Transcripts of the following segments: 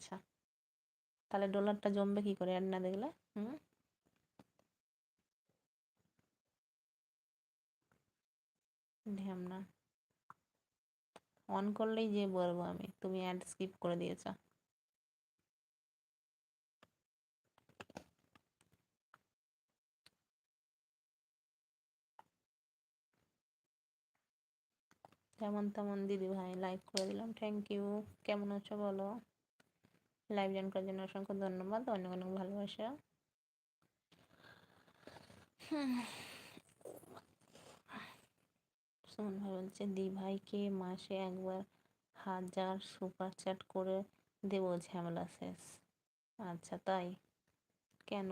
আচ্ছা। তাহলে ডলারটা জমবে কি করে? অ্যাড না দেখলে? হুম। ঢ্যামনা অন করলেই যে বলব আমি, তুমি অ্যাড স্কিপ করে দিয়েছ। যেমন তেমন দিদি ভাই লাইক করে দিলাম। থ্যাংক ইউ কেমন আছো বলো? লাইভ জয়েন করার জন্য অসংখ্য ধন্যবাদ, অনেক অনেক ভালোবাসা। সুমন ভাই বলছে, দি ভাইকে মাসে একবার হাজার সুপার চ্যাট করে দেবো ঝামেলা শেষ। আচ্ছা তাই? কেন?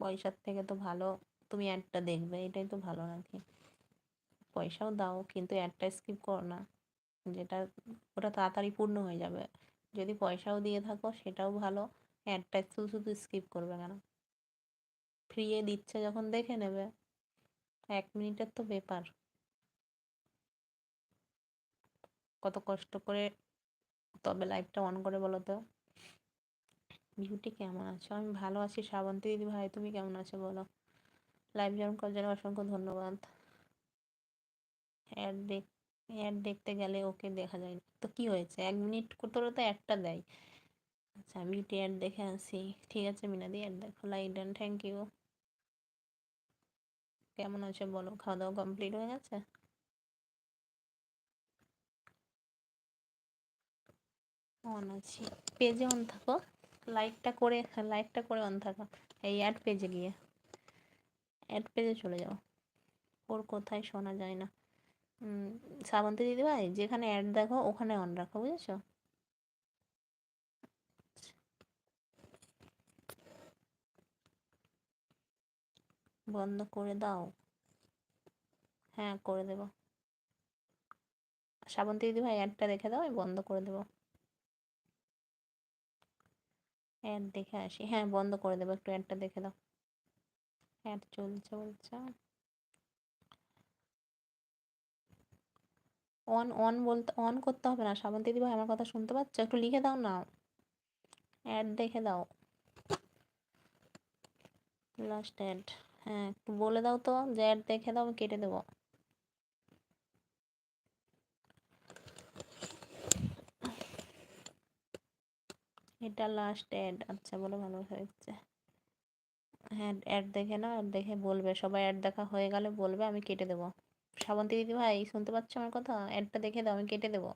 পয়সার থেকে তো ভালো, তুমি অ্যাডটা দেখবে, এটাই তো ভালো নাকি? পয়সাও দাও, কিন্তু অ্যাডটা স্কিপ করো না, যেটা, ওটা তাড়াতাড়ি পূর্ণ হয়ে যাবে। যদি পয়সাও দিয়ে থাকো, সেটাও ভালো। অ্যাডটা শুধু শুধু স্কিপ করবে কেন? ফ্রিয়ে দিচ্ছে যখন দেখে নেবে। এক মিনিটের তো ব্যাপার। কত কষ্ট করে তবে লাইভটা অন করে বলো তো? বিউটি কেমন আছো? আমি ভালো আছি শ্রাবন্তী দিদি ভাই, তুমি কেমন আছো বলো? লাইভ জয়েন করার জন্য অসংখ্য ধন্যবাদ। অ্যাড দেখ অ্যাড দেখতে গেলে ওকে দেখা যায় না। তো কি হয়েছে? এক মিনিট করে তো অ্যাডটা দেয়। আচ্ছা বিউটি অ্যাড দেখে আসি। ঠিক আছে, মিনাদি অ্যাড দেখো। লাইক ডান থ্যাংক ইউ কেমন আছে বলো? খাওয়া দাওয়া কমপ্লিট হয়ে গেছে? অন আছি। পেজে অন থাকো। লাইকটা করে লাইকটা করে অন থাকো। এই অ্যাড পেজে গিয়ে। অ্যাড পেজে চলে যাও। ওর কোথায় শোনা যায় না। শ্রাবন্তী দিদিভাই যেখানে অ্যাড দেখো, ওখানে অন রাখো, বুঝেছ? বন্ধ করে দাও। হ্যাঁ করে দেব। শ্রাবন্তী দিদিভাই অ্যাডটা দেখে দাও, আমি বন্ধ করে দেবো। অ্যাড দেখে আসি। হ্যাঁ বন্ধ করে দেবো, একটু অ্যাডটা দেখে দাও। অ্যাড চলছে, বলছে। অন অন বলতে অন করতে হবে না। শ্রাবন্তী দিদি ভাই আমার কথা শুনতে পাচ্ছ? একটু লিখে দাও না। অ্যাড দেখে দাও। লাস্ট অ্যাড হ্যাঁ একটু বলে দাও তো যে অ্যাড দেখে দাও, আমি কেটে দেবো। এটা লাস্ট অ্যাড আচ্ছা বলো ভালো হয়েছে। হ্যাঁ অ্যাড দেখে না অ্যাড দেখে বলবে। সবাই অ্যাড দেখা হয়ে গেলে বলবে, আমি কেটে দেবো। শ্রাবন্তী দিদি ভাই, শুনতে পাচ্ছ আমার কথা? অ্যাডটা দেখে দাও, আমি কেটে দেবো।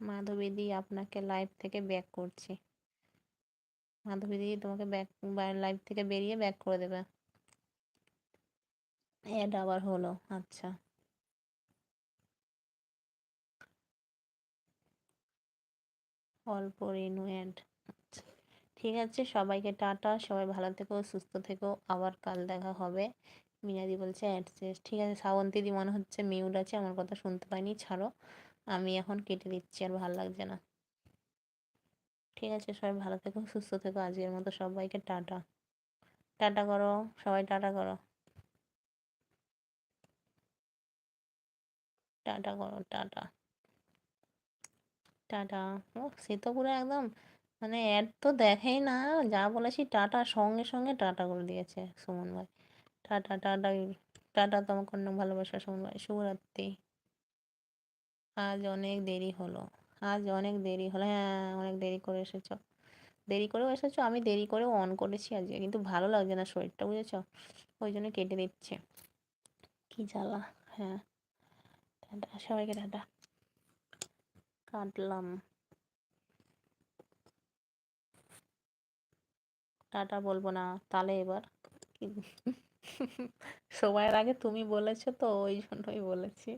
মাধবী দি আপনাকে লাইভ থেকে ব্যাক করছি। মাধবী দি তোমাকে ব্যাক লাইভ থেকে বেরিয়ে ব্যাক করে দেবে। অ্যাড আবার হলো আচ্ছা। অল্প রেনু অ্যাড ঠিক আছে, সবাইকে টাটা, সবাই ভালো থেকো, সুস্থ থেকো, আবার কাল দেখা হবে। মিনাদি বলছে অ্যাড শেষ। ঠিক আছে শ্রাবন্তী দি মনে হচ্ছে মিউট আছে, আমার কথা শুনতে পাইনি ছাড়ো। আমি এখন কেটে দিচ্ছি, আর ভালো লাগছে না। ঠিক আছে, সবাই ভালো থেকো, সুস্থ থেকো, আজকের মতো সবাইকে টাটা। টাটা করো, সবাই টাটা করো। টাটা করো, টাটা। টাটা। ও সে তো পুরো একদম মানে অ্যাড তো দেখেই না, যা বলেছি টাটা, সঙ্গে সঙ্গে টাটা করে দিয়েছে সুমন ভাই। টাটা টাটা টাটা তোমাকে অনেক ভালোবাসা সুমন ভাই। শুভরাত্রি। আজ অনেক দেরি হলো, আজ অনেক দেরি হলো হ্যাঁ অনেক দেরি করে এসেছ। দেরি করেও এসেছ, আমি দেরি করেও অন করেছি আজকে, কিন্তু ভালো লাগছে না শরীরটা, বুঝেছ? ওই জন্য কেটে দিচ্ছে। কি জ্বালা হ্যাঁ। টাটা, সবাইকে টাটা। কাটলাম। টাটা বলব না তাহলে এবার। সময়ের আগে তুমি বলেছ তো, ওই জন্যই বলেছি।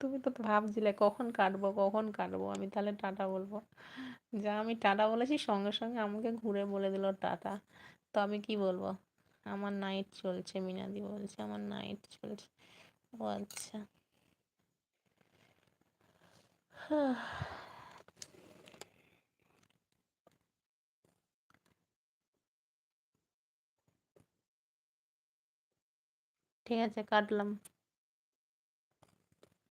তুমি তো ভাবছিলে কখন কাটবো কখন কাটবো, আমি তাহলে টাটা বলব। যা আমি টাটা বলেছি, সঙ্গে সঙ্গে আমাকে ঘুরে বলে দিল টাটা। তো আমি কি বলব? আমার নাইট চলছে, মিনাদি বলছে, আমার নাইট চলছে। ও আচ্ছা। ঠিক আছে কাটলাম